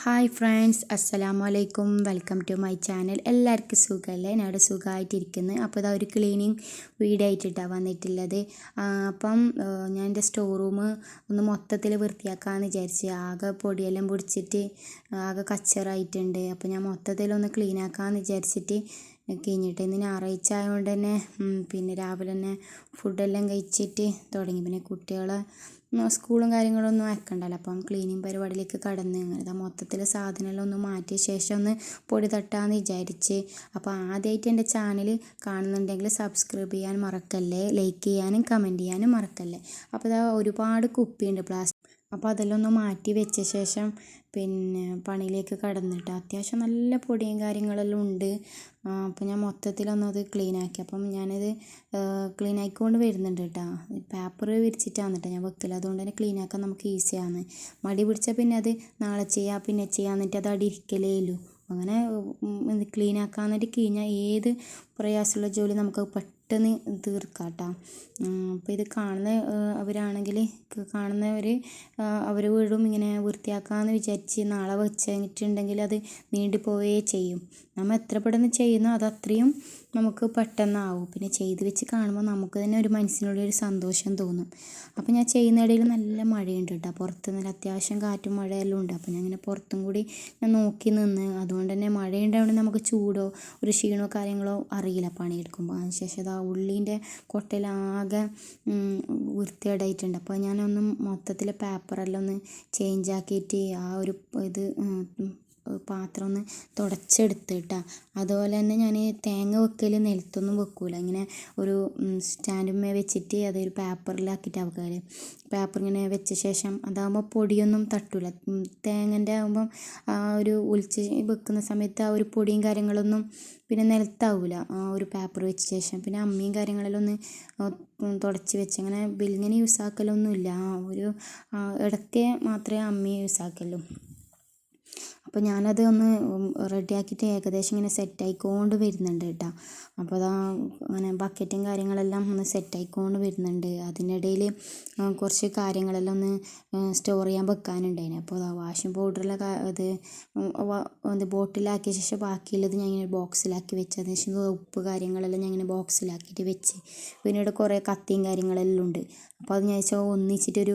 Hi friends അസ്സലാമു അലൈക്കും welcome to my channel. എല്ലാവർക്കും സുഖമല്ലേ? ഞാനിവിടെ സുഖമായിട്ടിരിക്കുന്നു. അപ്പോൾ ഇതാ ഒരു ക്ലീനിങ് വീഡിയോ ആയിട്ടിട്ടാണ് വന്നിട്ടുള്ളത്. അപ്പം ഞാൻ എന്റെ സ്റ്റോർ റൂം ഒന്ന് മൊത്തത്തിൽ വൃത്തിയാക്കാമെന്ന് വിചാരിച്ച് ആകെ പൊടിയെല്ലാം പിടിച്ചിട്ട് ആകെ കച്ചറായിട്ടുണ്ട്. അപ്പോൾ ഞാൻ മൊത്തത്തിലൊന്ന് ക്ലീൻ ആക്കാമെന്ന് വിചാരിച്ചിട്ട് കഴിഞ്ഞിട്ട് ഇന്ന് ഞായറാഴ്ച ആയതുകൊണ്ട് തന്നെ പിന്നെ രാവിലെ തന്നെ ഫുഡെല്ലാം കഴിച്ചിട്ട് തുടങ്ങി. പിന്നെ കുട്ടികളെ സ്കൂളും കാര്യങ്ങളും ഒന്നും ആക്കണ്ടല്ലോ അപ്പം ക്ലീനിങ് പരിപാടിയിലേക്ക് കടന്ന് അങ്ങനെ മൊത്തത്തിൽ സാധനമെല്ലാം ഒന്ന് മാറ്റിയ ശേഷം ഒന്ന് പൊടി തട്ടാമെന്ന് വിചാരിച്ച്. അപ്പോൾ ആദ്യമായിട്ട് എന്റെ ചാനൽ കാണുന്നുണ്ടെങ്കിൽ സബ്സ്ക്രൈബ് ചെയ്യാൻ മറക്കല്ലേ? ലൈക്ക് ചെയ്യാനും കമന്റ് ചെയ്യാനും മറക്കല്ലേ? അപ്പോൾ ഇതാ ഒരുപാട് കുപ്പിയുണ്ട്. പ്ലാസ്റ്റിക് അപ്പോൾ അതെല്ലാം ഒന്ന് മാറ്റി വെച്ച ശേഷം പിന്നെ പണിയിലേക്ക് കടന്നിട്ട് അത്യാവശ്യം നല്ല പൊടിയും കാര്യങ്ങളെല്ലാം ഉണ്ട്. അപ്പോൾ ഞാൻ മൊത്തത്തിലൊന്നത് ആക്കി. അപ്പം ഞാനത് ക്ലീൻ ആക്കിക്കൊണ്ട് വരുന്നുണ്ട് കേട്ടോ. പേപ്പർ വിരിച്ചിട്ടാണ് കേട്ടോ ഞാൻ വെക്കില്ല അതുകൊണ്ട് തന്നെ ക്ലീൻ ആക്കാൻ നമുക്ക് ഈസിയാണ് മടി പിടിച്ചാൽ പിന്നെ അത് നാളെ ചെയ്യാം പിന്നെ ചെയ്യാം എന്നിട്ട് അത് അവിടെ ഇരിക്കലേ ഉള്ളൂ. അങ്ങനെ ക്ലീൻ വേണ്ടി കഴിഞ്ഞാൽ ഏത് പ്രയാസമുള്ള ജോലി നമുക്ക് പെട്ടെന്ന് തീർക്കാം കേട്ടോ അപ്പോൾ ഇത് കാണുന്ന അവരാണെങ്കിൽ കാണുന്നവർ അവർ വീടും ഇങ്ങനെ വൃത്തിയാക്കാമെന്ന് വിചാരിച്ച് നാളെ വെച്ചിട്ടുണ്ടെങ്കിൽ അത് നീണ്ടു പോവുകയേ ചെയ്യും. നമ്മൾ എത്ര പെട്ടെന്ന് ചെയ്യുന്നോ അത് അത്രയും നമുക്ക് പെട്ടെന്നാവും. പിന്നെ ചെയ്ത് വെച്ച് കാണുമ്പോൾ നമുക്ക് തന്നെ ഒരു മനസ്സിനുള്ളിൽ ഒരു സന്തോഷം തോന്നും. അപ്പോൾ ഞാൻ ചെയ്യുന്ന ഇടയിൽ നല്ല മഴയുണ്ട് കേട്ടോ പുറത്ത് നല്ല അത്യാവശ്യം കാറ്റും മഴയെല്ലാം ഉണ്ട്. അപ്പോൾ ഞാൻ ഇങ്ങനെ പുറത്തും കൂടി ഞാൻ നോക്കി നിന്ന് അതുകൊണ്ട് തന്നെ മഴയുണ്ടാവുകൊണ്ട് നമുക്ക് ചൂടോ ഒരു ക്ഷീണോ കാര്യങ്ങളോ അറിയില്ല പണിയെടുക്കുമ്പോൾ അതിന് ശേഷം ഉള്ളീന്റെ കൊട്ടയിലാകെ വൃത്തികേടായിട്ടുണ്ട്. അപ്പോൾ ഞാനൊന്ന് മൊത്തത്തിൽ പേപ്പറെല്ലാം ഒന്ന് ചേഞ്ചാക്കിയിട്ട് ആ ഒരു ഇത് പാത്രം ഒന്ന് തുടച്ചെടുത്ത് കേട്ടോ അതുപോലെ തന്നെ ഞാൻ തേങ്ങ വെക്കൽ നിലത്തൊന്നും വെക്കൂല. ഇങ്ങനെ ഒരു സ്റ്റാൻഡുമ്മേ വെച്ചിട്ട് അതൊരു പേപ്പറിലാക്കിയിട്ടാണ് വെക്കൽ പേപ്പർ ഇങ്ങനെ വെച്ച ശേഷം അതാകുമ്പോൾ പൊടിയൊന്നും തട്ടില്ല തേങ്ങന്റെ ആകുമ്പം ആ ഒരു ഒലിച്ച് വെക്കുന്ന സമയത്ത് ആ ഒരു പൊടിയും കാര്യങ്ങളൊന്നും പിന്നെ നിലത്താവില്ല ആ ഒരു പേപ്പർ വെച്ച ശേഷം പിന്നെ അമ്മയും കാര്യങ്ങളെല്ലാം ഒന്ന് തുടച്ച് വെച്ച് അങ്ങനെ ബില്ലിങ്ങനെ യൂസ് ആക്കലൊന്നുമില്ല ആ ഒരു ഇടയ്ക്ക് മാത്രമേ അമ്മി യൂസ് ആക്കലുള്ളൂ അപ്പോൾ ഞാനത് ഒന്ന് റെഡിയാക്കിയിട്ട് ഏകദേശം ഇങ്ങനെ സെറ്റായിക്കൊണ്ട് വരുന്നുണ്ട് കേട്ടോ. അപ്പോൾ അതാ അങ്ങനെ ബക്കറ്റും കാര്യങ്ങളെല്ലാം ഒന്ന് സെറ്റായിക്കൊണ്ട് വരുന്നുണ്ട്. അതിനിടയിൽ കുറച്ച് കാര്യങ്ങളെല്ലാം ഒന്ന് സ്റ്റോർ ചെയ്യാൻ വെക്കാനുണ്ടായിരുന്നു അപ്പോൾ അതാ വാഷിംഗ് പൗഡറിലെ ഇത് ഇത് ബോട്ടിലാക്കിയ ശേഷം ബാക്കിയുള്ളത് ഞാൻ ഇങ്ങനെ ബോക്സിലാക്കി വെച്ച്. അതിന് ശേഷം ഉപ്പ് കാര്യങ്ങളെല്ലാം ഞാൻ ഇങ്ങനെ ബോക്സിലാക്കിയിട്ട് വെച്ച്. പിന്നീട് കുറേ കത്തിയും കാര്യങ്ങളെല്ലാം ഉണ്ട്. അപ്പോൾ അത് ഞാൻ വെച്ചാൽ ഒന്നിച്ചിട്ടൊരു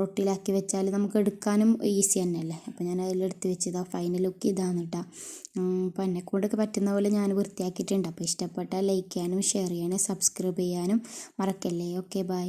റൊട്ടിയിലാക്കി വെച്ചാൽ നമുക്ക് എടുക്കാനും ഈസി തന്നെയല്ലേ? അപ്പോൾ ഞാൻ അതിലെടുത്ത് വെച്ചത് ഫൈനൽ ലുക്ക് ഇതാണ് കേട്ടോ അപ്പോൾ എന്നെക്കൊണ്ടൊക്കെ പറ്റുന്ന പോലെ ഞാൻ വൃത്തിയാക്കിയിട്ടുണ്ട്. അപ്പോൾ ഇഷ്ടപ്പെട്ടാൽ ലൈക്ക് ചെയ്യാനും ഷെയർ ചെയ്യാനും സബ്സ്ക്രൈബ് ചെയ്യാനും മറക്കല്ലേ. Okay bye